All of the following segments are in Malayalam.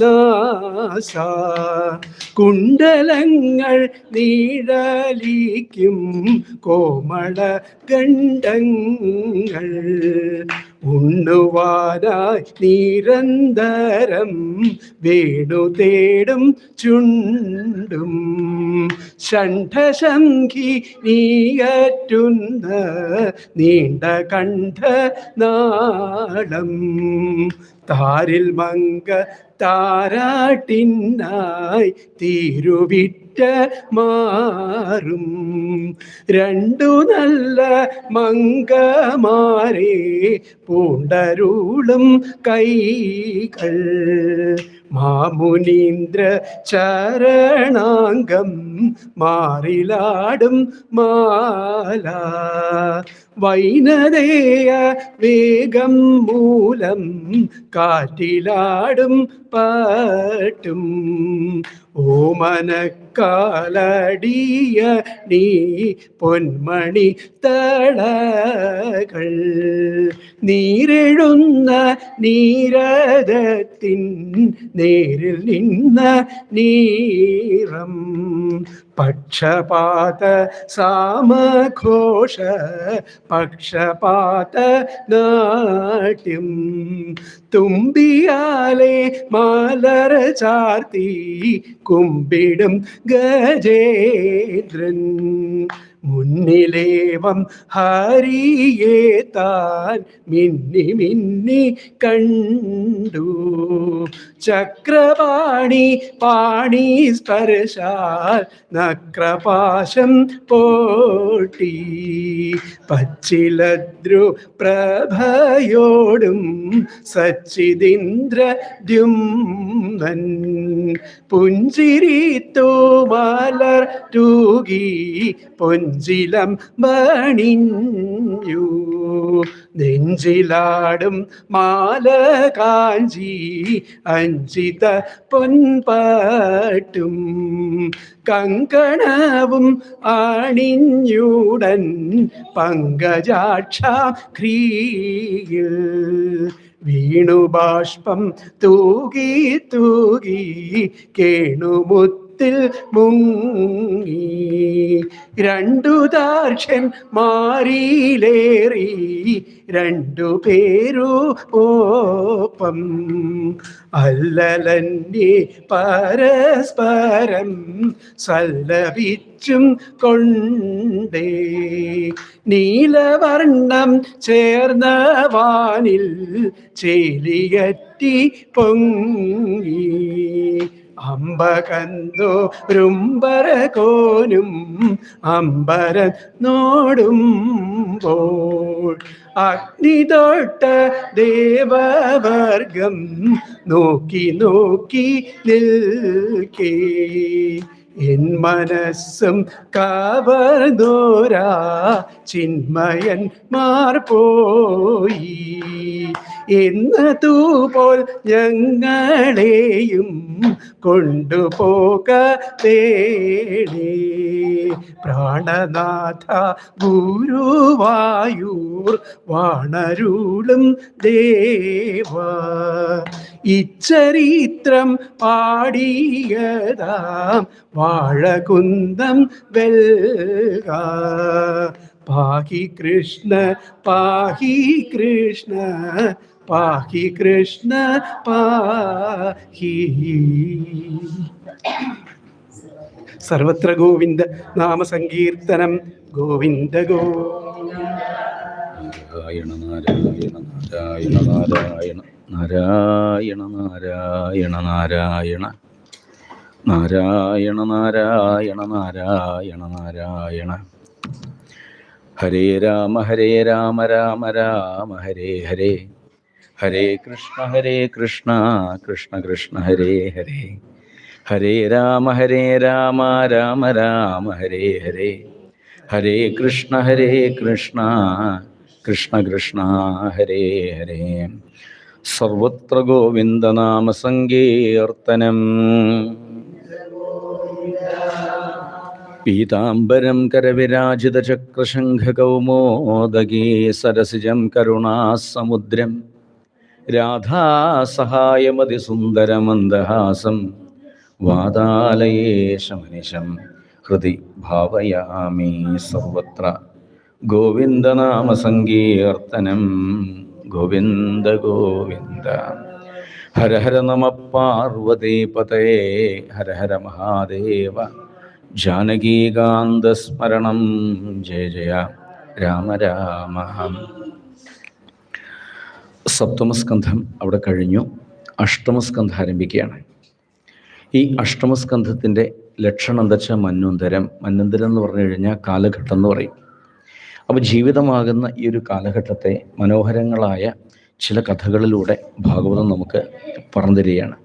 നാശ കുണ്ടലങ്ങൾ നീഴലിക്കും കോമള ഗണ്ഡങ്ങൾ ഉണ്ണുവാനായി നിരന്തരം വേണു തേടും ചുണ്ടും. ഷണ്ഠശംഖി നീയറ്റുന്ന നീണ്ട കണ്ഠ നാളം താരിൽ മങ്ക താരാട്ടിനായി തീരുവിട്ട മാറും. രണ്ടു നല്ല മങ്കമാരെ പൂണ്ടരുളും കൈകൾ. മാമുനീന്ദ്ര ചരണാംഗം മാറിലാടും മാല. വൈനദേയ വേഗം മൂലം കാറ്റിലാടും പാട്ടും. ஓமனக்காலடிய நீ பொன்மணி தளகள். നീരെഴുന്ന നീരദത്തിൻ നേരിൽ നിന്ന നീറം. പക്ഷപാത സാമഘോഷ പക്ഷപാത നാട്യം. തുമ്പിയാലെ മാലര ചാർത്തി കുമ്പിടും ഗജേന്ദ്രൻ. മുന്നിലേവം ഹരിയെ താൻ. മിന്നി മിന്നി കണ്ടു. ചക്രപാണി പാണി സ്പർശാൽ നക്രപാശം പോട്ടി. പച്ചിലദ്രു പ്രഭയോടും സച്ചിതിന്ദ്ര ദ്യുംനൻ പുഞ്ചിരിത്തു മലർ തൂകി പൊഞ്ചിലം മണിഞ്ഞു. നെഞ്ചിലാടും മാല കാഞ്ചി അഞ്ചിത പൊൻപാട്ടും കങ്കണവും അണിഞ്ഞുടൻ പങ്കജാക്ഷ ക്രീയിൽ വീണുബാഷ്പം ബാഷ്പം തൂകി തൂകി കേണുമുത്തിൽ മുങ്ങി. രണ്ടു ദാർക്ഷൻ മാറിയിലേറി. രണ്ടു പേരു ഓപ്പം അല്ലലന്റെ പരസ്പരം സല്ലപിച്ചും കൊണ്ടേ. നീലവർണം ചേർന്ന വാനിൽ ചേലിയറ്റി പൊങ്ങി. അമ്പകന്തോ രുംബരകോനും അമ്പരൻ നോടും പോൾ. അഗ്നിതൊട്ട ദേവവർഗം നോക്കി നോക്കി നിൽക്കേ. എൻ മനസ്സും കവർന്നോരാ ചിന്മയൻ മാർ പോയി. എന്നതുപോൽ ഞങ്ങളെയും കൊണ്ടുപോക തേടേ പ്രാണനാഥ ഗുരുവായൂർ വാണരുളും ദേവ. ഇച്ചരിത്രം പാടിയതാം വാഴകുന്തം വെൽക. പാഹി കൃഷ്ണ പാഹി കൃഷ്ണ പാഹി കൃഷ്ണ പാഹി. സർവത്ര ഗോവിന്ദ നാമസങ്കീർത്തനം ഗോവിന്ദ ഗോ നാരായണ നാരായണ നാരായണ നാരായണ നാരായണ നാരായണ നാരായണ നാരായണ നാരായണ നാരായണ നാരായണ ഹരേ രാമ ഹരേ രാമ രാമ രാമ ഹരേ ഹരേ. ഹരേ കൃഷ്ണ ഹരേ കൃഷ്ണ കൃഷ്ണ കൃഷ്ണ ഹരേ ഹരേ. ഹരേ രാമ ഹരേ രാമ രാമ രാമ ഹരേ ഹരേ. ഹരേ കൃഷ്ണ ഹരേ കൃഷ്ണ കൃഷ്ണ കൃഷ്ണ ഹരേ ഹരേ. സർവത്ര ഗോവിന്ദനാമ സങ്കീർത്തനം. പീതാംബരം കരവിരാജിതചക്രശംഖകൗമോദഗീ സരസിജം കരുണാസമുദ്രം. രാധാസഹായമതിസുന്ദരമന്ദഹാസം വാതാലയേശമനിശം ഹൃദി ഭാവയാമി സർവത്ര. ഗോവിന്ദനാമസങ്കീർത്തനം. ഗോവിന്ദ ഗോവിന്ദ. ഹര ഹര നമ പാർവതീപതേ ഹര ഹര മഹാദേവ. ജാനകീകാന്തസ്മരണം ജയ ജയ. രാമ രാമ. സപ്തമസ്കന്ധം അവിടെ കഴിഞ്ഞു. അഷ്ടമസ്കന്ധം ആരംഭിക്കുകയാണ്. ഈ അഷ്ടമസ്കന്ധത്തിന്റെ ലക്ഷണം എന്താ വെച്ചാൽ മന്വന്തരം. മന്വന്തരം എന്ന് പറഞ്ഞു കഴിഞ്ഞാൽ കാലഘട്ടം എന്ന് പറയും. അപ്പോൾ ജീവിതമാകുന്ന ഈ ഒരു കാലഘട്ടത്തെ മനോഹരങ്ങളായ ചില കഥകളിലൂടെ ഭാഗവതം നമുക്ക് പറഞ്ഞു തരികയാണ്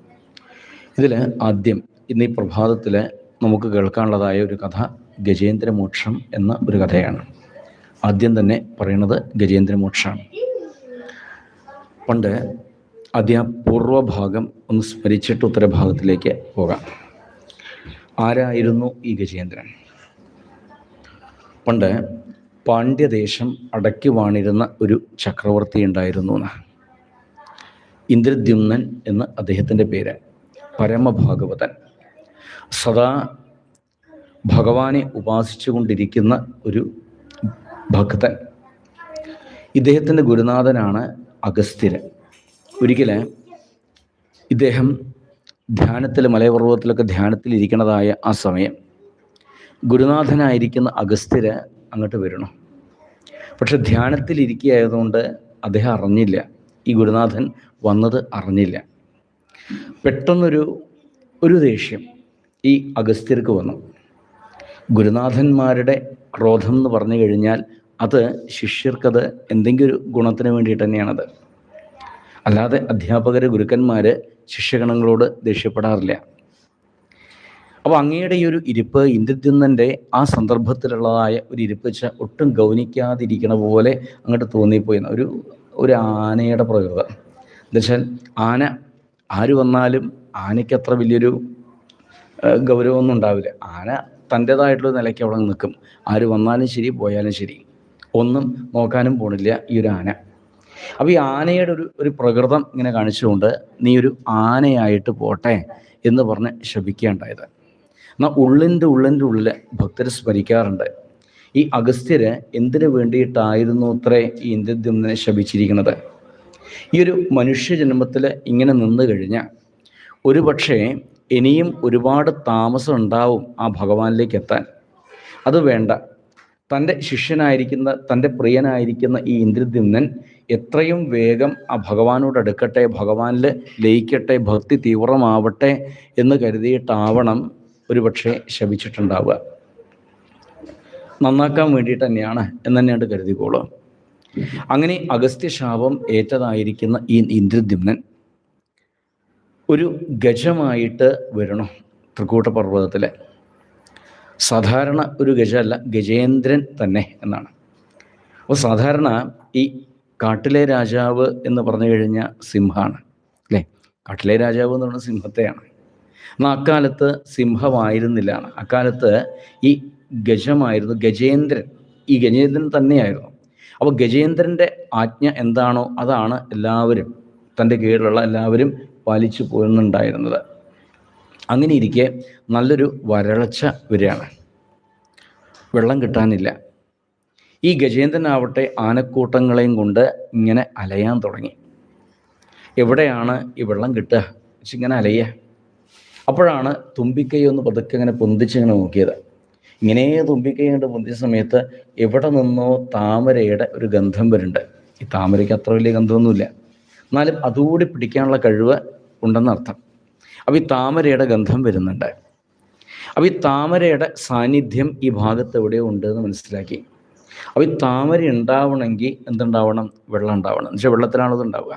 ഇതിൽ ആദ്യം ഇന്ന് ഈ പ്രഭാതത്തിൽ നമുക്ക് കേൾക്കാനുള്ളതായ ഒരു കഥ ഗജേന്ദ്രമോക്ഷം എന്ന ഒരു കഥയാണ്. ആദ്യം തന്നെ പറയുന്നത് ഗജേന്ദ്രമോക്ഷമാണ് പണ്ട് ആദ്യ പൂർവഭാഗം ഒന്ന് സ്മരിച്ചിട്ട് ഉത്തരഭാഗത്തിലേക്ക് പോകാം. ആരായിരുന്നു ഈ ഗജേന്ദ്രൻ? പണ്ട് പാണ്ഡ്യദേശം അടക്കി വാണിരുന്ന ഒരു ചക്രവർത്തി ഉണ്ടായിരുന്നു ഇന്ദ്രദ്യുമ്നൻ എന്ന് അദ്ദേഹത്തിന്റെ പേര് പരമഭാഗവതൻ. സദാ ഭഗവാനെ ഉപാസിച്ചു കൊണ്ടിരിക്കുന്ന ഒരു ഭക്തൻ. ഇദ്ദേഹത്തിന്റെ ഗുരുനാഥനാണ് അഗസ്ത്യരൻ ഒരിക്കൽ ഇദ്ദേഹം ധ്യാനത്തിൽ മലയപർവതത്തിലൊക്കെ ധ്യാനത്തിൽ ഇരിക്കുന്നതായ ആ സമയം ഗുരുനാഥനായിരിക്കുന്ന അഗസ്ത്യര് അങ്ങോട്ട് വരണം. പക്ഷെ ധ്യാനത്തിൽ ഇരിക്കുകയായതുകൊണ്ട് അദ്ദേഹം അറിഞ്ഞില്ല. ഈ ഗുരുനാഥൻ വന്നത് അറിഞ്ഞില്ല. പെട്ടെന്നൊരു ഒരു ദേഷ്യം ഈ അഗസ്ത്യർക്ക് വന്നു. ഗുരുനാഥന്മാരുടെ ക്രോധം എന്ന് പറഞ്ഞു കഴിഞ്ഞാൽ അത് ശിഷ്യർക്കത് എന്തെങ്കിലും ഒരു ഗുണത്തിന് വേണ്ടിയിട്ട് തന്നെയാണത്. അല്ലാതെ അധ്യാപകർ ഗുരുക്കന്മാർ ശിഷ്യഗണങ്ങളോട് ദേഷ്യപ്പെടാറില്ല. അപ്പോൾ അങ്ങയുടെ ഈ ഒരു ഇരിപ്പ് ഇന്ദ്രദ്യുന്നന്റെ ആ സന്ദർഭത്തിലുള്ളതായ ഒരു ഇരിപ്പ് ഒട്ടും ഗൗനിക്കാതിരിക്കണ പോലെ അങ്ങോട്ട് തോന്നിപ്പോയി ഒരു ഒരു ആനയുടെ പ്രകൃതം. എന്നുവെച്ചാൽ ആന ആര് വന്നാലും ആനയ്ക്ക് അത്ര വലിയൊരു ഗൗരവമൊന്നും ഉണ്ടാവില്ല. ആന തന്റേതായിട്ടുള്ള നിലയ്ക്ക് അവിടെ നിൽക്കും. ആര് വന്നാലും ശരി പോയാലും ശരി. ഒന്നും നോക്കാനും പോണില്ല ഈ ഒരു ആന. അപ്പോൾ ഈ ആനയുടെ ഒരു ഒരു പ്രകൃതം ഇങ്ങനെ കാണിച്ചുകൊണ്ട് നീ ഒരു ആനയായിട്ട് പോട്ടെ എന്ന് പറഞ്ഞ് ശപിക്കുകയുണ്ടായത്. എന്നാൽ ഉള്ളിന്റെ ഉള്ളിന്റെ ഉള്ളിൽ ഭക്തർ സ്മരിക്കാറുണ്ട്. ഈ അഗസ്ത്യര് എന്തിനു വേണ്ടിയിട്ടായിരുന്നു അത്രേ ഈ ഇന്ദ്രദ്യുമ്നെ ശപിച്ചിരിക്കുന്നത്? ഈ ഒരു മനുഷ്യ ജന്മത്തിൽ ഇങ്ങനെ നിന്ന് കഴിഞ്ഞാൽ ഒരു പക്ഷേ ഇനിയും ഒരുപാട് താമസം ഉണ്ടാവും ആ ഭഗവാനിലേക്ക് എത്താൻ. അത് വേണ്ട. തന്റെ ശിഷ്യനായിരിക്കുന്ന തന്റെ പ്രിയനായിരിക്കുന്ന ഈ ഇന്ദ്രദ്യുമ്നൻ എത്രയും വേഗം ആ ഭഗവാനോട് അടുക്കട്ടെ ഭഗവാനിൽ ലയിക്കട്ടെ ഭക്തി തീവ്രമാവട്ടെ എന്ന് കരുതിയിട്ടാവണം ഒരുപക്ഷെ ശപിച്ചിട്ടുണ്ടാവുക. നന്നാക്കാൻ വേണ്ടിയിട്ട് തന്നെയാണ് എന്ന് തന്നെയാണ് കരുതിക്കോളൂ അങ്ങനെ അഗസ്ത്യ ശാപം ഏറ്റതായിരിക്കുന്ന ഈ ഇന്ദ്രദ്യുമ്നൻ ഒരു ഗജമായിട്ട് വരണം തൃക്കൂട്ട പർവതത്തിലെ സാധാരണ ഒരു ഗജമല്ല ഗജേന്ദ്രൻ തന്നെ എന്നാണ്. അപ്പോൾ സാധാരണ ഈ കാട്ടിലെ രാജാവ് എന്ന് പറഞ്ഞു കഴിഞ്ഞാൽ സിംഹമാണ് അല്ലേ? കാട്ടിലെ രാജാവ് എന്ന് പറയുന്നത് സിംഹത്തെയാണ്. എന്നാൽ അക്കാലത്ത് സിംഹമായിരുന്നില്ല. അക്കാലത്ത് ഈ ഗജമായിരുന്നു ഗജേന്ദ്രൻ. ഈ ഗജേന്ദ്രൻ തന്നെയായിരുന്നു. അപ്പോൾ ഗജേന്ദ്രന്റെ ആജ്ഞ എന്താണോ അതാണ് എല്ലാവരും തന്റെ കീഴിലുള്ള എല്ലാവരും പാലിച്ചു പോരുന്നുണ്ടായിരുന്നത്. അങ്ങനെ ഇരിക്കെ നല്ലൊരു വരൾച്ച വരികയാണ്. വെള്ളം കിട്ടാനില്ല. ഈ ഗജേന്ദ്രനാവട്ടെ ആനക്കൂട്ടങ്ങളെയും കൊണ്ട് ഇങ്ങനെ അലയാൻ തുടങ്ങി. എവിടെയാണ് ഈ വെള്ളം കിട്ടുക? പക്ഷെ ഇങ്ങനെ അലയുക. അപ്പോഴാണ് തുമ്പിക്കൈ ഒന്ന് പതുക്കെ ഇങ്ങനെ പൊന്തിച്ചിങ്ങനെ നോക്കിയത്. ഇങ്ങനെ തുമ്പിക്കൈ കൊണ്ട് പൊന്തിച്ച സമയത്ത് എവിടെ നിന്നോ താമരയുടെ ഒരു ഗന്ധം വരുന്നുണ്ട്. ഈ താമരയ്ക്ക് അത്ര വലിയ ഗന്ധമൊന്നുമില്ല. എന്നാലും അതുകൂടി പിടിക്കാനുള്ള കഴിവ് ഉണ്ടെന്ന് അർത്ഥം അപ്പോൾ ഈ താമരയുടെ ഗന്ധം വരുന്നുണ്ട്. അപ്പോൾ ഈ താമരയുടെ സാന്നിധ്യം ഈ ഭാഗത്ത് എവിടെയോ ഉണ്ട് എന്ന് മനസ്സിലാക്കി. അപ്പോൾ ഈ താമര ഉണ്ടാവണമെങ്കിൽ എന്തുണ്ടാവണം? വെള്ളം ഉണ്ടാവണം. എന്ന് വെച്ചാൽ വെള്ളത്തിലാണത് ഉണ്ടാവുക?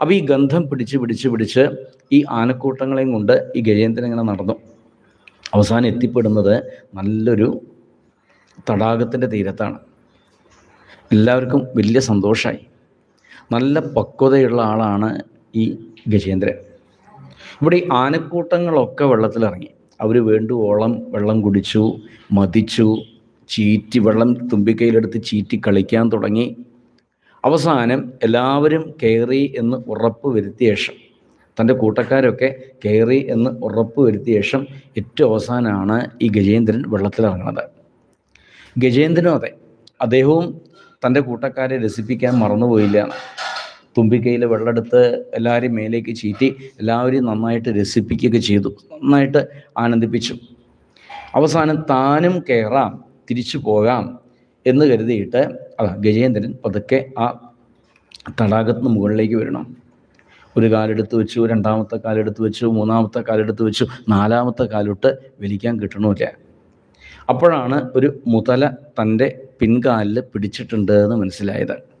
അപ്പോൾ ഈ ഗന്ധം പിടിച്ച് പിടിച്ച് പിടിച്ച് ഈ ആനക്കൂട്ടങ്ങളെയും കൊണ്ട് ഈ ഗജേന്ദ്രൻ ഇങ്ങനെ നടന്നു. അവസാനം എത്തിപ്പെടുന്നത് നല്ലൊരു തടാകത്തിന്റെ തീരത്താണ്. എല്ലാവർക്കും വലിയ സന്തോഷമായി നല്ല പക്വതയുള്ള ആളാണ് ഈ ഗജേന്ദ്രൻ. ഇവിടെ ആനക്കൂട്ടങ്ങളൊക്കെ വെള്ളത്തിലിറങ്ങി. അവർ വേണ്ടുവോളം വെള്ളം കുടിച്ചു മതിച്ചു ചീറ്റി വെള്ളം തുമ്പിക്കൈയിലെടുത്ത് ചീറ്റി കളിക്കാൻ തുടങ്ങി. അവസാനം എല്ലാവരും കയറി എന്ന് ഉറപ്പ് വരുത്തിയ ശേഷം തന്റെ കൂട്ടക്കാരൊക്കെ കയറി എന്ന് ഉറപ്പ് വരുത്തിയ ശേഷം ഏറ്റവും അവസാനമാണ് ഈ ഗജേന്ദ്രൻ വെള്ളത്തിലിറങ്ങുന്നത്. ഗജേന്ദ്രനും അതെ അദ്ദേഹവും തന്റെ കൂട്ടക്കാരെ രസിപ്പിക്കാൻ മറന്നുപോയില്ല. തുമ്പിക്കൈയിൽ വെള്ളമെടുത്ത് എല്ലാവരെയും മേലേക്ക് ചീറ്റി എല്ലാവരെയും നന്നായിട്ട് രസിപ്പിക്കുകയൊക്കെ ചെയ്തു. നന്നായിട്ട് ആനന്ദിപ്പിച്ചു. അവസാനം താനും കയറാം തിരിച്ചു പോകാം എന്ന് കരുതിയിട്ട് അതാ ഗജേന്ദ്രൻ പതുക്കെ ആ തടാകത്തിന് മുകളിലേക്ക് വരണം. ഒരു കാലെടുത്ത് വെച്ചു രണ്ടാമത്തെ കാലെടുത്ത് വെച്ചു മൂന്നാമത്തെ കാലെടുത്ത് വെച്ചു നാലാമത്തെ കാലിട്ട് വലിക്കാൻ കിട്ടണമില്ല അപ്പോഴാണ് ഒരു മുതല തന്റെ പിൻകാലിൽ പിടിച്ചിട്ടുണ്ട് എന്ന് മനസ്സിലായത്.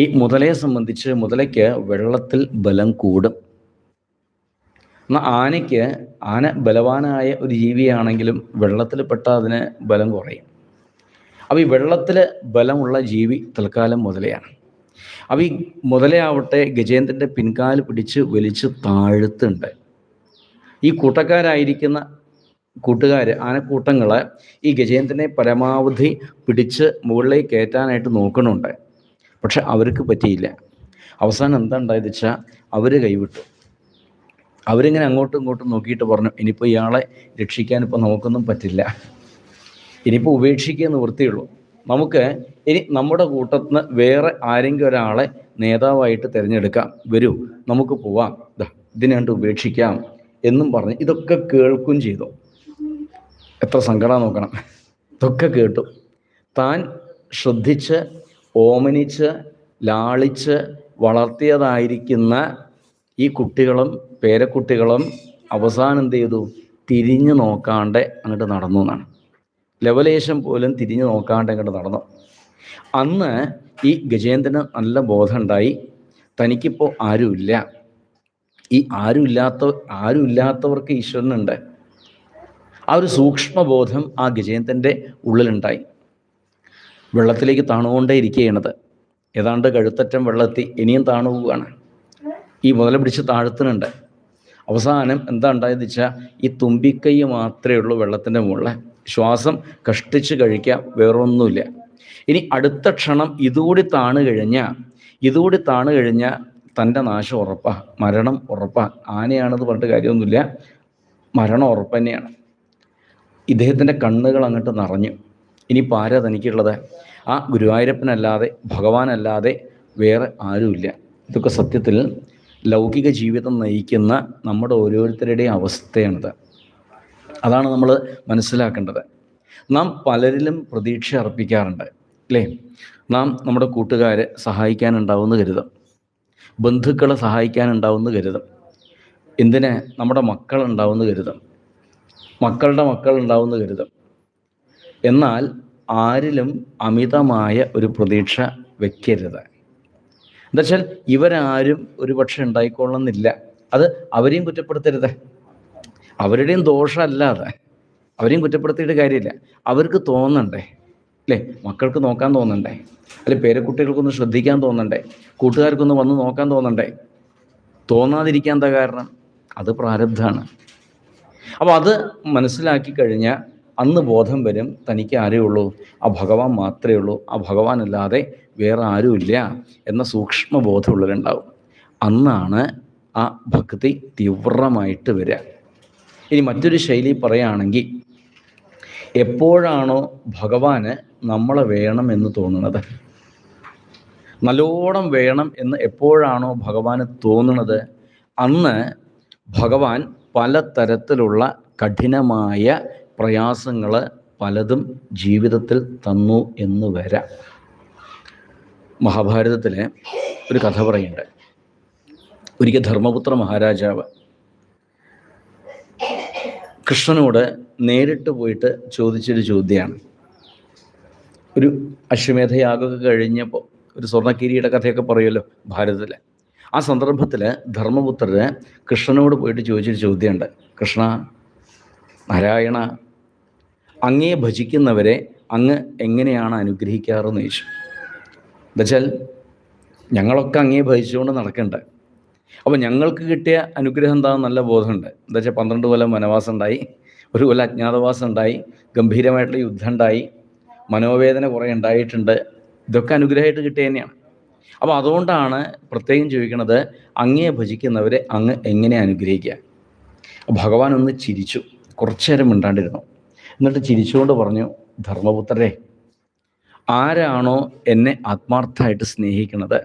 ഈ മുതലയെ സംബന്ധിച്ച് മുതലയ്ക്ക് വെള്ളത്തിൽ ബലം കൂടും. എന്നാൽ ആനയ്ക്ക് ആന ബലവാനായ ഒരു ജീവിയാണെങ്കിലും വെള്ളത്തിൽ പെട്ടാൽ അതിന് ബലം കുറയും. അപ്പോൾ ഈ വെള്ളത്തിൽ ബലമുള്ള ജീവി തൽക്കാലം മുതലയാണ്. അപ്പോൾ ഈ മുതലയാവട്ടെ ഗജേന്ദ്രന്റെ പിൻകാൽ പിടിച്ച് വലിച്ച് താഴ്ത്തുണ്ട്. ഈ കൂട്ടക്കാരായിരിക്കുന്ന കൂട്ടുകാർ ആനക്കൂട്ടങ്ങൾ ഈ ഗജേന്ദ്രനെ പരമാവധി പിടിച്ച് മുകളിലേക്ക് കയറ്റാനായിട്ട് നോക്കണുണ്ട് പക്ഷെ അവർക്ക് പറ്റിയില്ല. അവസാനം എന്താ ഉണ്ടായത് വെച്ചാൽ അവർ കൈവിട്ടു. അവരിങ്ങനെ അങ്ങോട്ടും ഇങ്ങോട്ടും നോക്കിയിട്ട് പറഞ്ഞു ഇനിയിപ്പോൾ ഇയാളെ രക്ഷിക്കാൻ ഇപ്പോൾ നമുക്കൊന്നും പറ്റില്ല. ഇനിയിപ്പോൾ ഉപേക്ഷിക്കുക നിവൃത്തിയുള്ളൂ നമുക്ക് ഇനി നമ്മുടെ കൂട്ടത്തിൽ നിന്ന് വേറെ ആരെങ്കിലും ഒരാളെ നേതാവായിട്ട് തിരഞ്ഞെടുക്കാം. വരൂ നമുക്ക് പോവാം. ഇതിനെ കണ്ട് ഉപേക്ഷിക്കാം എന്നും പറഞ്ഞ് ഇതൊക്കെ കേൾക്കും ചെയ്തു. എത്ര സങ്കടം നോക്കണം. ഇതൊക്കെ കേട്ടു. താൻ ശ്രദ്ധിച്ച് ഓമനിച്ച് ലാളിച്ച് വളർത്തിയതായിരിക്കുന്ന ഈ കുട്ടികളും പേരക്കുട്ടികളും അവസാനം എന്ത് ചെയ്തു? തിരിഞ്ഞു നോക്കാണ്ട് അങ്ങോട്ട് നടന്നു എന്നാണ്. ലവലേശം പോലും തിരിഞ്ഞു നോക്കാണ്ട് അങ്ങോട്ട് നടന്നു. അന്ന് ഈ ഗജേന്ദ്രന് നല്ല ബോധമുണ്ടായി. തനിക്കിപ്പോൾ ആരുമില്ല. ഈ ആരുമില്ലാത്ത ആരുമില്ലാത്തവർക്ക് ഈശ്വരനുണ്ട്. ആ ഒരു സൂക്ഷ്മബോധം ആ ഗജേന്ദ്രന്റെ ഉള്ളിലുണ്ടായി. വെള്ളത്തിലേക്ക് താണുകൊണ്ടേ ഇരിക്കുകയാണത്. ഏതാണ്ട് കഴുത്തറ്റം വെള്ളത്തി ഇനിയും താണു ഈ മുതല പിടിച്ച് താഴ്ത്തുന്നുണ്ട്. അവസാനം എന്താ ഉണ്ടായെന്ന് വെച്ചാൽ ഈ തുമ്പിക്കൈ മാത്രമേ ഉള്ളൂ വെള്ളത്തിന്റെ മുകളിൽ ശ്വാസം കഷ്ടിച്ച് കഴിക്കാം വേറൊന്നുമില്ല. ഇനി അടുത്ത ക്ഷണം ഇതുകൂടി താണു കഴിഞ്ഞാൽ ഇതുകൂടി താണു കഴിഞ്ഞാൽ തന്റെ നാശം ഉറപ്പാ മരണം ഉറപ്പാ. ആനയാണെന്ന് പറഞ്ഞിട്ട് കാര്യമൊന്നുമില്ല. മരണം ഉറപ്പ് തന്നെയാണ്. ഇദ്ദേഹത്തിന്റെ കണ്ണുകൾ അങ്ങോട്ട് നിറഞ്ഞു. ഇനി ആരാ തനിക്കുള്ളത്? ആ ഗുരുവായൂരപ്പനല്ലാതെ ഭഗവാനല്ലാതെ വേറെ ആരുമില്ല. ഇതൊക്കെ സത്യത്തിൽ ലൗകിക ജീവിതം നയിക്കുന്ന നമ്മുടെ ഓരോരുത്തരുടെയും അവസ്ഥയാണിത്. അതാണ് നമ്മൾ മനസ്സിലാക്കേണ്ടത്. നാം പലരിലും പ്രതീക്ഷ അർപ്പിക്കാറുണ്ട് അല്ലേ? നാം നമ്മുടെ കൂട്ടുകാരെ സഹായിക്കാനുണ്ടാവുമെന്ന് കരുതും. ബന്ധുക്കളെ സഹായിക്കാനുണ്ടാവുമെന്ന് കരുതും. എന്തിന്? നമ്മുടെ മക്കളുണ്ടാവുമെന്ന് കരുതും. മക്കളുടെ മക്കളുണ്ടാവുമെന്ന് കരുതും. എന്നാൽ ആരിലും അമിതമായ ഒരു പ്രതീക്ഷ വെക്കരുത്. എന്താ വെച്ചാൽ ഇവരാരും ഒരു പക്ഷെ ഉണ്ടായിക്കൊള്ളുന്നില്ല. അത് അവരെയും കുറ്റപ്പെടുത്തരുത്. അവരുടെയും ദോഷമല്ലാതെ അവരെയും കുറ്റപ്പെടുത്തിയിട്ട് കാര്യമില്ല. അവർക്ക് തോന്നണ്ടേ? അല്ലേ? മക്കൾക്ക് നോക്കാൻ തോന്നണ്ടേ? അല്ലെ പേരക്കുട്ടികൾക്കൊന്ന് ശ്രദ്ധിക്കാൻ തോന്നണ്ടേ? കൂട്ടുകാർക്കൊന്ന് വന്ന് നോക്കാൻ തോന്നണ്ടേ? തോന്നാതിരിക്കാൻ എന്താ കാരണം? അത് പ്രാരബ്ധമാണ് അപ്പോൾ അത് മനസ്സിലാക്കി കഴിഞ്ഞാൽ അന്ന് ബോധം വരും തനിക്ക് ആരേ ഉള്ളൂ? ആ ഭഗവാൻ മാത്രമേ ഉള്ളൂ. ആ ഭഗവാൻ അല്ലാതെ വേറെ ആരുമില്ല എന്ന സൂക്ഷ്മ ബോധമുള്ളവരുണ്ടാവും അന്നാണ് ആ ഭക്തി തീവ്രമായിട്ട് വരിക. ഇനി മറ്റൊരു ശൈലി പറയുകയാണെങ്കിൽ എപ്പോഴാണോ ഭഗവാന് നമ്മളെ വേണം എന്ന് തോന്നുന്നത്? നല്ലോണം വേണം എന്ന് എപ്പോഴാണോ ഭഗവാന് തോന്നുന്നത്? അന്ന് ഭഗവാൻ പല തരത്തിലുള്ള കഠിനമായ പ്രയാസങ്ങൾ പലതും ജീവിതത്തിൽ തന്നു എന്ന് വരാം. മഹാഭാരതത്തിലെ ഒരു കഥ പറയുന്നുണ്ട്. ഒരിക്കൽ ധർമ്മപുത്ര മഹാരാജാവ് കൃഷ്ണനോട് നേരിട്ട് പോയിട്ട് ചോദിച്ചൊരു ചോദ്യമാണ് ഒരു അശ്വമേധയാഗമൊക്കെ കഴിഞ്ഞപ്പോൾ ഒരു സ്വർണക്കിരിയുടെ കഥയൊക്കെ പറയുമല്ലോ ഭാരതത്തിൽ ആ സന്ദർഭത്തിൽ ധർമ്മപുത്രര് കൃഷ്ണനോട് പോയിട്ട് ചോദിച്ചൊരു ചോദ്യമുണ്ട്. കൃഷ്ണ നാരായണ അങ്ങേ ഭജിക്കുന്നവരെ അങ്ങ് എങ്ങനെയാണ് അനുഗ്രഹിക്കാറെന്ന് ചോദിച്ചു. എന്നുവെച്ചാൽ ഞങ്ങളൊക്കെ അങ്ങേ ഭജിച്ചുകൊണ്ട് നടക്കണ്ട. അപ്പോൾ ഞങ്ങൾക്ക് കിട്ടിയ അനുഗ്രഹം എന്താണെന്ന് നല്ല ബോധമുണ്ട്. എന്താ വെച്ചാൽ പന്ത്രണ്ട് കൊല്ലം വനവാസം ഉണ്ടായി ഒരു കൊല്ലം അജ്ഞാതവാസം ഉണ്ടായി ഗംഭീരമായിട്ടുള്ള യുദ്ധം ഉണ്ടായി മനോവേദന കുറേ ഉണ്ടായിട്ടുണ്ട്. ഇതൊക്കെ അനുഗ്രഹമായിട്ട് കിട്ടിയ തന്നെയാണ്. അപ്പോൾ അതുകൊണ്ടാണ് പ്രത്യേകം ചോദിക്കുന്നത് അങ്ങേ ഭജിക്കുന്നവരെ അങ്ങ് എങ്ങനെ അനുഗ്രഹിക്കുക? ഭഗവാൻ ഒന്ന് ചിരിച്ചു. കുറച്ചു നേരം മിണ്ടാണ്ടിരുന്നു. എന്നിട്ട് ചിരിച്ചുകൊണ്ട് പറഞ്ഞു ധർമ്മപുത്രരെ ആരാണോ എന്നെ ആത്മാർത്ഥമായിട്ട് സ്നേഹിക്കുന്നത്?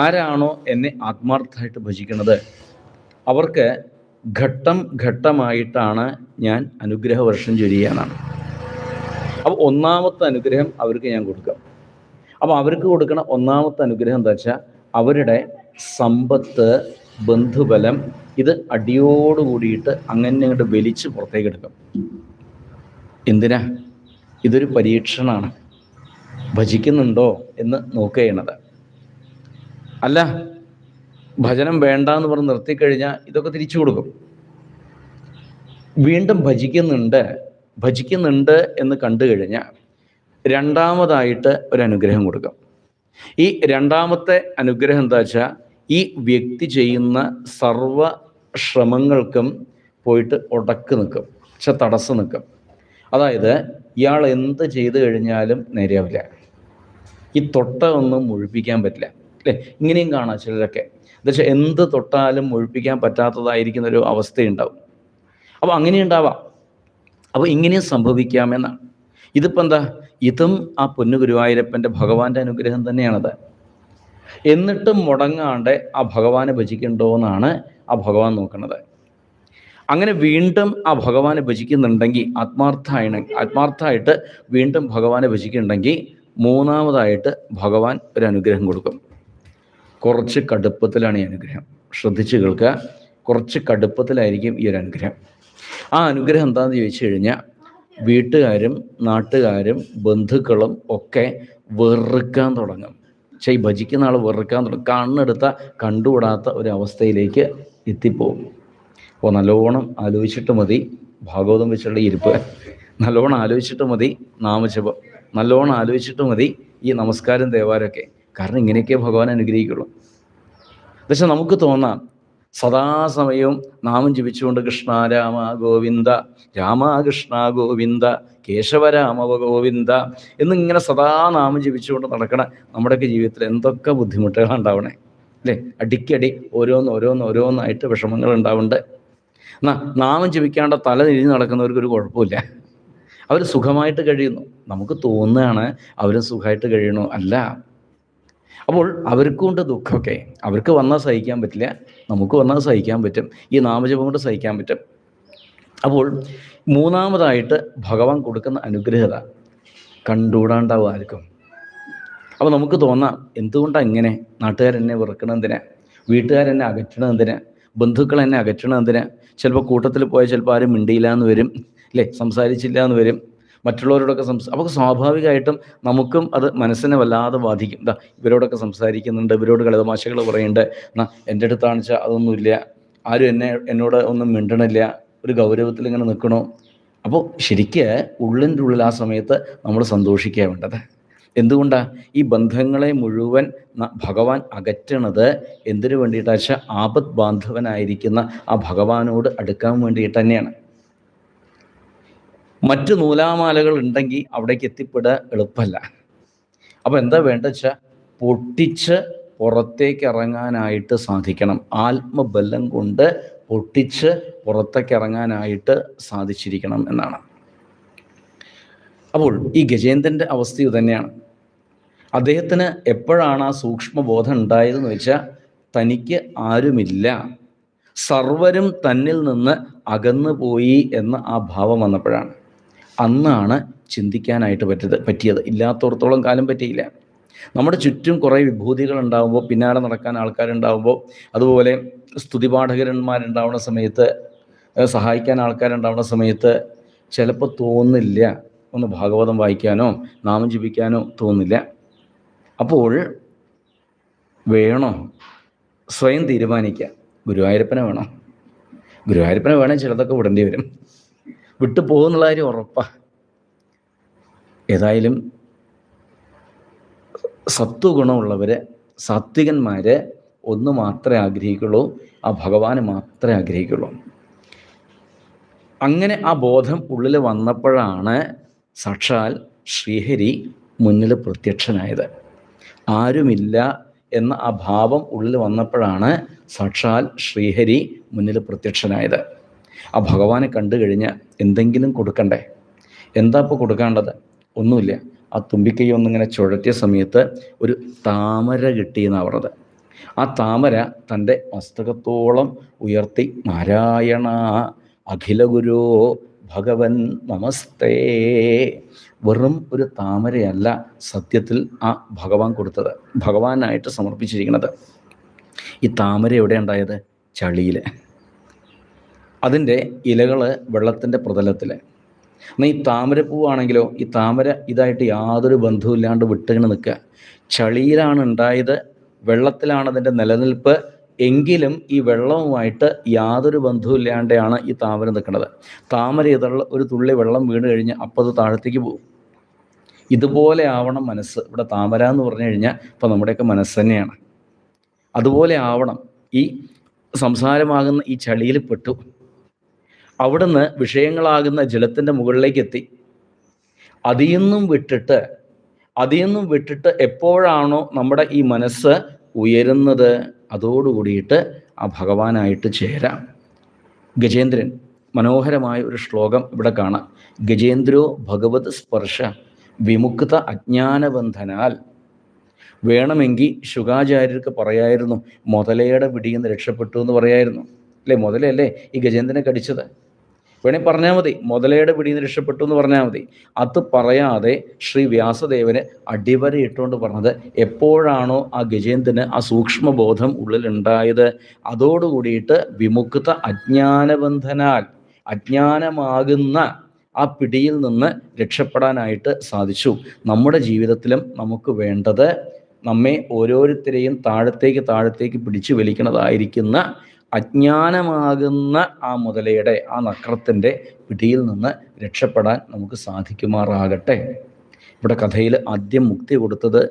ആരാണോ എന്നെ ആത്മാർത്ഥമായിട്ട് ഭജിക്കുന്നത്? അവർക്ക് ഘട്ടം ഘട്ടമായിട്ടാണ് ഞാൻ അനുഗ്രഹ വർഷം ചൊരിയാനാണ് അപ്പോൾ ഒന്നാമത്തെ അനുഗ്രഹം അവർക്ക് ഞാൻ കൊടുക്കാം. അപ്പോൾ അവർക്ക് കൊടുക്കുന്ന ഒന്നാമത്തെ അനുഗ്രഹം എന്താ വെച്ചാൽ അവരുടെ സമ്പത്ത് ബന്ധുബലം ഇത് അടിയോട് കൂടിയിട്ട് അങ്ങനെ അങ്ങോട്ട് വലിച്ച് പുറത്തേക്ക് എടുക്കും. എന്തിനാ? ഇതൊരു പരീക്ഷണമാണ് ഭജിക്കുന്നുണ്ടോ എന്ന് നോക്കുകയാണത് അല്ല ഭജനം വേണ്ട എന്ന് പറഞ്ഞ് നിർത്തിക്കഴിഞ്ഞാൽ ഇതൊക്കെ തിരിച്ചു കൊടുക്കും. വീണ്ടും ഭജിക്കുന്നുണ്ട് ഭജിക്കുന്നുണ്ട് എന്ന് കണ്ടു കഴിഞ്ഞാൽ രണ്ടാമതായിട്ട് ഒരു അനുഗ്രഹം കൊടുക്കും. ഈ രണ്ടാമത്തെ അനുഗ്രഹം എന്താ വെച്ചാൽ ഈ വ്യക്തി ചെയ്യുന്ന സർവ ശ്രമങ്ങൾക്കും പോയിട്ട് ഉടക്ക് നിൽക്കും. പക്ഷെ തടസ്സം നിൽക്കും. അതായത് ഇയാൾ എന്ത് ചെയ്തു കഴിഞ്ഞാലും നേരെയാവില്ല. ഈ തൊട്ട ഒന്നും മുഴിപ്പിക്കാൻ പറ്റില്ല. അല്ലേ? ഇങ്ങനെയും കാണാം ചിലരൊക്കെ. എന്നുവെച്ചാൽ എന്ത് തൊട്ടാലും മുഴിപ്പിക്കാൻ പറ്റാത്തതായിരിക്കുന്ന ഒരു അവസ്ഥയുണ്ടാവും. അപ്പോൾ അങ്ങനെ ഉണ്ടാവാം അപ്പോൾ ഇങ്ങനെയും സംഭവിക്കാമെന്നാണ് ഇതിപ്പോൾ എന്താ? ഇതും ആ പൊന്നു ഗുരുവായൂരപ്പന്റെ ഭഗവാന്റെ അനുഗ്രഹം തന്നെയാണത്. എന്നിട്ടും മുടങ്ങാണ്ട് ആ ഭഗവാനെ ഭജിക്കണ്ടോ എന്നാണ് ആ ഭഗവാൻ നോക്കുന്നത്. അങ്ങനെ വീണ്ടും ആ ഭഗവാനെ ഭജിക്കുന്നുണ്ടെങ്കിൽ ആത്മാർത്ഥമായി ആത്മാർത്ഥമായിട്ട് വീണ്ടും ഭഗവാനെ ഭജിക്കുന്നുണ്ടെങ്കിൽ മൂന്നാമതായിട്ട് ഭഗവാൻ ഒരു അനുഗ്രഹം കൊടുക്കും. കുറച്ച് കടുപ്പത്തിലാണ് ഈ അനുഗ്രഹം. ശ്രദ്ധിച്ച് കേൾക്കുക. കുറച്ച് കടുപ്പത്തിലായിരിക്കും ഈ ഒരു അനുഗ്രഹം. ആ അനുഗ്രഹം എന്താണെന്ന് ചോദിച്ചു കഴിഞ്ഞാൽ വീട്ടുകാരും നാട്ടുകാരും ബന്ധുക്കളും ഒക്കെ വെറുക്കാൻ തുടങ്ങും. പക്ഷേ ഈ ഭജിക്കുന്ന ആൾ വെറുക്കാൻ തുടങ്ങും. കണ്ണെടുത്ത കണ്ടുവിടാത്ത ഒരു അവസ്ഥയിലേക്ക് എത്തിപ്പോകും. അപ്പോൾ നല്ലോണം ആലോചിച്ചിട്ട് മതി. ഭാഗവതം വെച്ചുള്ള ഇരിപ്പ്. നല്ലോണം ആലോചിച്ചിട്ട് മതി നാമജപം. നല്ലോണം ആലോചിച്ചിട്ട് മതി ഈ നമസ്കാരം ദേവാരമൊക്കെ. കാരണം ഇങ്ങനെയൊക്കെ ഭഗവാൻ അനുഗ്രഹിക്കുള്ളൂ. പക്ഷെ നമുക്ക് തോന്നാം സദാസമയവും നാമം ജപിച്ചുകൊണ്ട് കൃഷ്ണ രാമ ഗോവിന്ദ രാമകൃഷ്ണ ഗോവിന്ദ കേശവരാമവ ഗോവിന്ദ എന്നിങ്ങനെ സദാ നാമം ജപിച്ചുകൊണ്ട് നടക്കണ നമ്മുടെയൊക്കെ ജീവിതത്തിൽ എന്തൊക്കെ ബുദ്ധിമുട്ടുകൾ ഉണ്ടാവണേ അല്ലേ? അടിക്കടി ഓരോന്ന് ഓരോന്ന് ഓരോന്നായിട്ട് വിഷമങ്ങൾ ഉണ്ടാവുന്നുണ്ട് എന്നാ നാമം ജപിക്കാണ്ട് തല തിരിഞ്ഞ് നടക്കുന്നവർക്ക് ഒരു കുഴപ്പമില്ല. അവർ സുഖമായിട്ട് കഴിയുന്നു. നമുക്ക് തോന്നുകയാണ് അവരും സുഖമായിട്ട് കഴിയണു അല്ല. അപ്പോൾ അവർക്കും ഉണ്ട് ദുഃഖമൊക്കെ. അവർക്ക് വന്നാൽ സഹിക്കാൻ പറ്റില്ല. നമുക്ക് വന്നാൽ സഹിക്കാൻ പറ്റും. ഈ നാമജപം കൊണ്ട് സഹിക്കാൻ പറ്റും. അപ്പോൾ മൂന്നാമതായിട്ട് ഭഗവാൻ കൊടുക്കുന്ന അനുഗ്രഹത കണ്ടുകൂടാണ്ടാവും ആർക്കും അപ്പോൾ നമുക്ക് തോന്നാം എന്തുകൊണ്ടാണ് ഇങ്ങനെ? നാട്ടുകാരെന്നെ വെറുക്കണതിന് വീട്ടുകാരെന്നെ അകറ്റണതിന് ബന്ധുക്കൾ എന്നെ അകറ്റണതിന് ചിലപ്പോൾ കൂട്ടത്തിൽ പോയാൽ ചിലപ്പോൾ ആരും മിണ്ടിയില്ല എന്ന് വരും അല്ലേ? സംസാരിച്ചില്ല എന്ന് വരും. മറ്റുള്ളവരോടൊക്കെ സംസാ അപ്പോൾ സ്വാഭാവികമായിട്ടും നമുക്കും അത് മനസ്സിനെ വല്ലാതെ ബാധിക്കും. എന്താ ഇവരോടൊക്കെ സംസാരിക്കുന്നുണ്ട് ഇവരോട് കളിതമാശകൾ പറയുന്നുണ്ട്. എന്നാ എന്റെ അടുത്താണെന്ന് വെച്ചാൽ അതൊന്നുമില്ല. ആരും എന്നെ എന്നോട് ഒന്നും മിണ്ടണില്ല. ഒരു ഗൗരവത്തിൽ ഇങ്ങനെ നിൽക്കണോ അപ്പോൾ ശരിക്ക് ഉള്ളിന്റെ ഉള്ളിൽ ആ സമയത്ത് നമ്മൾ സന്തോഷിക്കുക വേണ്ടത്. എന്തുകൊണ്ടാണ് ഈ ബന്ധങ്ങളെ മുഴുവൻ ഭഗവാൻ അകറ്റണത് എന്തിനു വേണ്ടിയിട്ടാ? വെച്ചാൽ ആപത് ബാന്ധവനായിരിക്കുന്ന ആ ഭഗവാനോട് അടുക്കാൻ വേണ്ടിയിട്ട് തന്നെയാണ്. മറ്റു നൂലാമാലകൾ ഉണ്ടെങ്കിൽ അവിടേക്ക് എത്തിപ്പെടുക എളുപ്പമല്ല അപ്പോൾ എന്താ വേണ്ട വെച്ചാൽ പൊട്ടിച്ച് പുറത്തേക്ക് ഇറങ്ങാനായിട്ട് സാധിക്കണം. ആത്മബലം കൊണ്ട് പൊട്ടിച്ച് പുറത്തേക്ക് ഇറങ്ങാനായിട്ട് സാധിച്ചിരിക്കണം എന്നാണ്. അപ്പോൾ ഈ ഗജേന്ദ്രന്റെ അവസ്ഥ തന്നെയാണ്. അദ്ദേഹത്തിന് എപ്പോഴാണ് ആ സൂക്ഷ്മബോധം ഉണ്ടായതെന്ന് വെച്ചാൽ തനിക്ക് ആരുമില്ല. സർവരും തന്നിൽ നിന്ന് അകന്നു പോയി എന്ന ആ ഭാവം വന്നപ്പോഴാണ്. അന്നാണ് ചിന്തിക്കാനായിട്ട് പറ്റിയത് പറ്റിയത്. ഇല്ലാത്തോടത്തോളം കാലം പറ്റിയില്ല. നമ്മുടെ ചുറ്റും കുറേ വിഭൂതികൾ ഉണ്ടാകുമ്പോൾ പിന്നാലെ നടക്കാൻ ആൾക്കാരുണ്ടാകുമ്പോൾ അതുപോലെ സ്തുതിപാഠകരന്മാരുണ്ടാവുന്ന സമയത്ത് സഹായിക്കാൻ ആൾക്കാരുണ്ടാവുന്ന സമയത്ത് ചിലപ്പോൾ തോന്നില്ല. ഒന്ന് ഭാഗവതം വായിക്കാനോ നാമം ജപിക്കാനോ തോന്നില്ല. അപ്പോൾ വേണോ? സ്വയം തീരുമാനിക്കുക. ഗുരുവായൂരപ്പനെ വേണോ. ഗുരുവായൂരപ്പനെ വേണേൽ ചിലതൊക്കെ വിടേണ്ടി വരും. വിട്ടു പോകുന്നുള്ള കാര്യം ഉറപ്പാണ് ഏതായാലും സത്വഗുണമുള്ളവർ സാത്വികന്മാർ ഒന്ന് മാത്രമേ ആഗ്രഹിക്കുള്ളൂ ആ ഭഗവാനെ മാത്രമേ ആഗ്രഹിക്കുള്ളൂ. അങ്ങനെ ആ ബോധം ഉള്ളിൽ വന്നപ്പോഴാണ് സാക്ഷാൽ ശ്രീഹരി മുന്നിൽ പ്രത്യക്ഷനായത്. ആരുമില്ല എന്ന ആ ഭാവം ഉള്ളിൽ വന്നപ്പോഴാണ് സാക്ഷാൽ ശ്രീഹരി മുന്നിൽ പ്രത്യക്ഷനായത്. ആ ഭഗവാനെ കണ്ടു കഴിഞ്ഞാൽ എന്തെങ്കിലും കൊടുക്കണ്ടേ? എന്താ ഇപ്പോൾ കൊടുക്കേണ്ടത്? ഒന്നുമില്ല. ആ തുമ്പിക്കൈ ഒന്നിങ്ങനെ ചുഴറ്റിയ സമയത്ത് ഒരു താമര കിട്ടിയെന്നാണ് പറഞ്ഞത്. ആ താമര തന്റെ മസ്തകത്തോളം ഉയർത്തി നാരായണ അഖില ഗുരു ഭഗവൻ നമസ്തേ. വെറും ഒരു താമരയല്ല സത്യത്തിൽ ആ ഭഗവാൻ കൊടുത്തത് ഭഗവാനായിട്ട് സമർപ്പിച്ചിരിക്കുന്നത്. ഈ താമര എവിടെ ഉണ്ടായത്? ചളിയിൽ അതിന്റെ ഇലകൾ വെള്ളത്തിന്റെ പ്രതലത്തിൽ എന്നാൽ ഈ താമരപ്പൂവാണെങ്കിലോ ഈ താമര ഇതായിട്ട് യാതൊരു ബന്ധവുമില്ലാണ്ട് വിട്ടിങ്ങനെ നിൽക്കുക. ചളിയിലാണ് ഉണ്ടായത് വെള്ളത്തിലാണ് അതിന്റെ നിലനിൽപ്പ്. എങ്കിലും ഈ വെള്ളവുമായിട്ട് യാതൊരു ബന്ധവുമില്ലാണ്ടാണ് ഈ താമര നിൽക്കുന്നത്. താമര ഇതുള്ള ഒരു തുള്ളി വെള്ളം വീണ് കഴിഞ്ഞ് അപ്പോൾ അത് താഴത്തേക്ക് പോകും. ഇതുപോലെ ആവണം മനസ്സ്. ഇവിടെ താമര എന്ന് പറഞ്ഞു കഴിഞ്ഞാൽ ഇപ്പം നമ്മുടെയൊക്കെ മനസ്സ് തന്നെയാണ്. അതുപോലെ ആവണം. ഈ സംസാരമാകുന്ന ഈ ചളിയിൽ പെട്ടു. അവിടുന്ന് വിഷയങ്ങളാകുന്ന ജലത്തിന്റെ മുകളിലേക്ക് എത്തി അതിൽ നിന്നും വിട്ടിട്ട് അതിൽ നിന്നും വിട്ടിട്ട് എപ്പോഴാണോ നമ്മുടെ ഈ മനസ്സ് ഉയരുന്നത് അതോടുകൂടിയിട്ട് ആ ഭഗവാനായിട്ട് ചേരാം. ഗജേന്ദ്രൻ മനോഹരമായ ഒരു ശ്ലോകം ഇവിടെ കാണാം. ഗജേന്ദ്രോ ഭഗവത് സ്പർശ വിമുക്ത അജ്ഞാനബന്ധനാൽ. വേണമെങ്കിൽ ശുഖാചാര്യർക്ക് പറയായിരുന്നു മുതലയുടെ പിടിയിൽ നിന്ന് രക്ഷപ്പെട്ടു എന്ന് പറയായിരുന്നു. അല്ലേ മുതലയല്ലേ ഈ ഗജേന്ദ്രനെ കടിച്ചത്? വേണേ പറഞ്ഞാൽ മതി. മുതലയുടെ പിടിയിൽ നിന്ന് രക്ഷപ്പെട്ടു എന്ന് പറഞ്ഞാൽ മതി. അത് പറയാതെ ശ്രീ വ്യാസദേവന് അടിവരയിട്ടുകൊണ്ട് പറഞ്ഞത് എപ്പോഴാണോ ആ ഗജേന്ദ്രന് ആ സൂക്ഷ്മബോധം ഉള്ളിലുണ്ടായത്. അതോടുകൂടിയിട്ട് വിമുക്ത അജ്ഞാനബന്ധനാൽ അജ്ഞാനമാകുന്ന ആ പിടിയിൽ നിന്ന് രക്ഷപ്പെടാനായിട്ട് സാധിച്ചു. നമ്മുടെ ജീവിതത്തിലും നമുക്ക് വേണ്ടത് നമ്മെ ഓരോരുത്തരെയും താഴത്തേക്ക് താഴത്തേക്ക് പിടിച്ചു വലിക്കുന്നതായിരിക്കുന്ന അജ്ഞാനമാകുന്ന ആ മുതലയുടെ ആ നക്രത്തിന്റെ പിടിയിൽ നിന്ന് രക്ഷപ്പെടാൻ നമുക്ക് സാധിക്കുമാറാകട്ടെ. ഇവിടെ കഥയിൽ ആദ്യം മുക്തി കൊടുത്തത്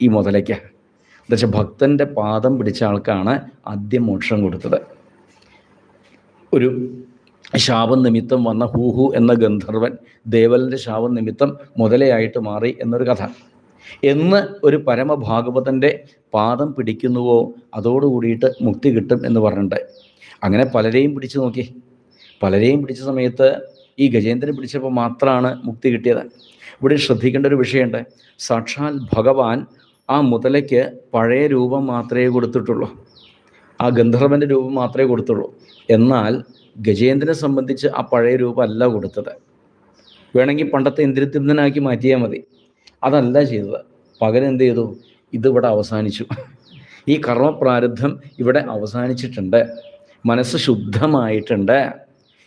ഈ മുതലയ്ക്ക്. എന്നുവെച്ചാൽ ഭക്തന്റെ പാദം പിടിച്ച ആൾക്കാണ് ആദ്യം മോക്ഷം കൊടുത്തത്. ഒരു ശാപം നിമിത്തം വന്ന ഹൂഹു എന്ന ഗന്ധർവൻ ദേവലിന്റെ ശാപം നിമിത്തം മുതലയായിട്ട് മാറി എന്നൊരു കഥ. എന്ന് ഒരു പരമഭാഗവതന്റെ പാദം പിടിക്കുന്നുവോ അതോടുകൂടിയിട്ട് മുക്തി കിട്ടും എന്ന് പറഞ്ഞിട്ടുണ്ട് അങ്ങനെ പലരെയും പിടിച്ചു നോക്കി. പലരെയും പിടിച്ച സമയത്ത് ഈ ഗജേന്ദ്രൻ പിടിച്ചപ്പോൾ മാത്രമാണ് മുക്തി കിട്ടിയത്. ഇവിടെ ശ്രദ്ധിക്കേണ്ട ഒരു വിഷയമുണ്ട്. സാക്ഷാൽ ഭഗവാൻ ആ മുതലയ്ക്ക് പഴയ രൂപം മാത്രമേ കൊടുത്തിട്ടുള്ളൂ. ആ ഗന്ധർവന്റെ രൂപം മാത്രമേ കൊടുത്തുള്ളൂ. എന്നാൽ ഗജേന്ദ്രനെ സംബന്ധിച്ച് ആ പഴയ രൂപമല്ല കൊടുത്തത്. വേണമെങ്കിൽ പണ്ടത്തെ ഇന്ദ്രത്തിമ്നാക്കി മാറ്റിയാൽ മതി. അതല്ല ചെയ്തത്. പകരം എന്ത് ചെയ്തു? ഇതിവിടെ അവസാനിച്ചു. ഈ കർമ്മപ്രാരബ്ധം ഇവിടെ അവസാനിച്ചിട്ടുണ്ട്. മനസ്സ് ശുദ്ധമായിട്ടുണ്ട്.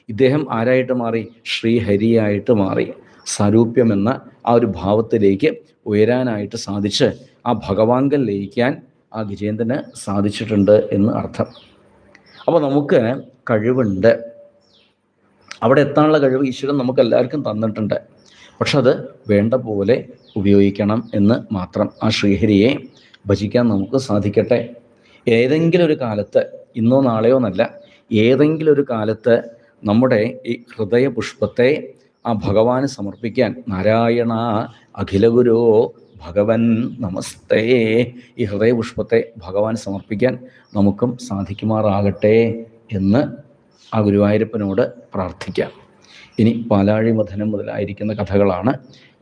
ഇദ്ദേഹം ആരായിട്ട് മാറി? ശ്രീഹരിയായിട്ട് മാറി. സാരൂപ്യം ആ ഒരു ഭാവത്തിലേക്ക് ഉയരാനായിട്ട് സാധിച്ച് ആ ഭഗവാങ്കൽ ലയിക്കാൻ ആ ഗജേന്ദ്രന് സാധിച്ചിട്ടുണ്ട് എന്ന് അർത്ഥം. അപ്പോൾ നമുക്ക് കഴിവുണ്ട്. അവിടെ എത്താനുള്ള കഴിവ് ഈശ്വരൻ നമുക്ക് എല്ലാവർക്കും തന്നിട്ടുണ്ട്. പക്ഷെ അത് വേണ്ട പോലെ ഉപയോഗിക്കണം എന്ന് മാത്രം ആ ശ്രീഹരിയെ ഭജിക്കാൻ നമുക്ക് സാധിക്കട്ടെ. ഏതെങ്കിലും ഒരു കാലത്ത് ഇന്നോ നാളെയോ എന്നല്ല ഏതെങ്കിലും ഒരു കാലത്ത് നമ്മുടെ ഈ ഹൃദയപുഷ്പത്തെ ആ ഭഗവാന് സമർപ്പിക്കാൻ നാരായണ അഖിലഗുരോ ഭഗവൻ നമസ്തേ ഈ ഹൃദയപുഷ്പത്തെ ഭഗവാൻ സമർപ്പിക്കാൻ നമുക്കും സാധിക്കുമാറാകട്ടെ എന്ന് ആ ഗുരുവായൂരപ്പനോട് പ്രാർത്ഥിക്കാം. ഇനി പാലാഴി മഥനം മുതലായിരിക്കുന്ന കഥകളാണ്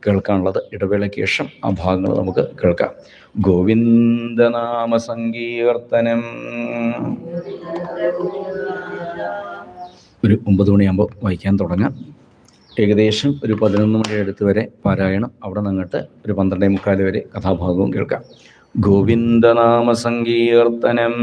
കേൾക്കാനുള്ളത്. ഇടവേളയ്ക്ക് ശേഷം ആ ഭാഗങ്ങൾ നമുക്ക് കേൾക്കാം. ഗോവിന്ദനാമ സങ്കീർത്തനം ഒരു ഒമ്പത് മണിയാകുമ്പോൾ വായിക്കാൻ തുടങ്ങാം. ഏകദേശം ഒരു പതിനൊന്ന് മണി അടുത്ത് വരെ പാരായണം. അവിടെ നിന്നിട്ട് ഒരു പന്ത്രണ്ടേ മുക്കാൽ വരെ കഥാഭാഗവും കേൾക്കാം. ഗോവിന്ദനാമ സങ്കീർത്തനം